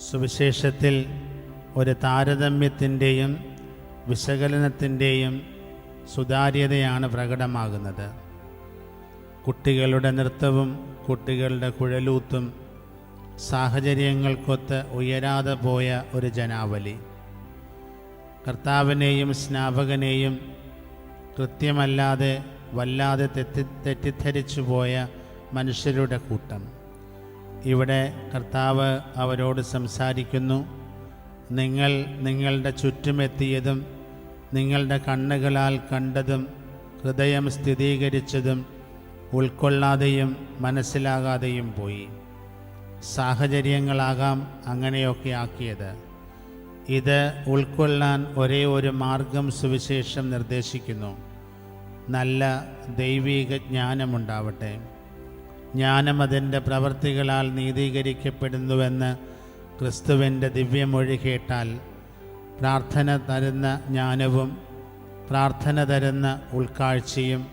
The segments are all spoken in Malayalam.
സുവിശേഷത്തിൽ ഒരു താരതമ്യത്തിന്റെയും വിശകലനത്തിന്റെയും സുതാര്യതയാണ് പ്രകടമാകുന്നത്. കുട്ടികളുടെ നൃത്തവും കുട്ടികളുടെ കുഴലൂത്തും സാഹചര്യങ്ങൾക്കൊത്ത് ഉയരാതെ പോയ ഒരു ജനാവലി. കർത്താവിനെയും സ്നാപകനെയും കൃത്യമല്ലാതെ വല്ലാതെ തെറ്റി തെറ്റിദ്ധരിച്ചു പോയ മനുഷ്യരുടെ കൂട്ടം. ഇവിടെ കർത്താവ് അവരോട് സംസാരിക്കുന്നു. നിങ്ങൾ നിങ്ങളുടെ ചുറ്റുമെത്തിയതും നിങ്ങളുടെ കണ്ണുകളാൽ കണ്ടതും ഹൃദയം സ്ഥിരീകരിച്ചതും ഉൾക്കൊള്ളാതെയും മനസ്സിലാകാതെയും പോയി. സാഹചര്യങ്ങളാകാം അങ്ങനെയൊക്കെ ആക്കിയത്. ഇത് ഉൾക്കൊള്ളാൻ ഒരേ ഒരു മാർഗം സുവിശേഷം നിർദ്ദേശിക്കുന്നു. നല്ല ദൈവീക ജ്ഞാനമുണ്ടാവട്ടെ. ജ്ഞാനം അതിന്റെ പ്രവർത്തികളാൽ നീതീകരിക്കപ്പെടുന്നുവെന്ന് ക്രിസ്തുവിന്റെ ദിവ്യമൊഴി കേട്ടാൽ പ്രാർത്ഥന തരുന്ന ജ്ഞാനവും പ്രാർത്ഥന തരുന്ന ഉൾക്കാഴ്ചയും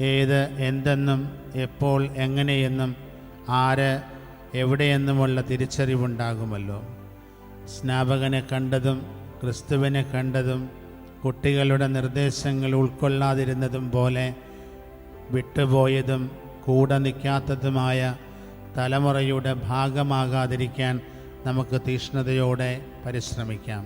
ഏത് എന്തെന്നും എപ്പോൾ എങ്ങനെയെന്നും ആര് എവിടെയെന്നുമുള്ള തിരിച്ചറിവുണ്ടാകുമല്ലോ. സ്നാപകനെ കണ്ടതും ക്രിസ്തുവിനെ കണ്ടതും കുട്ടികളുടെ നിർദ്ദേശങ്ങൾ ഉൾക്കൊള്ളാതിരുന്നതും പോലെ വിട്ടുപോയതും കൂടെ നിൽക്കാത്തതുമായ തലമുറയുടെ ഭാഗമാകാതിരിക്കാൻ നമുക്ക് തീഷ്ണതയോടെ പരിശ്രമിക്കാം.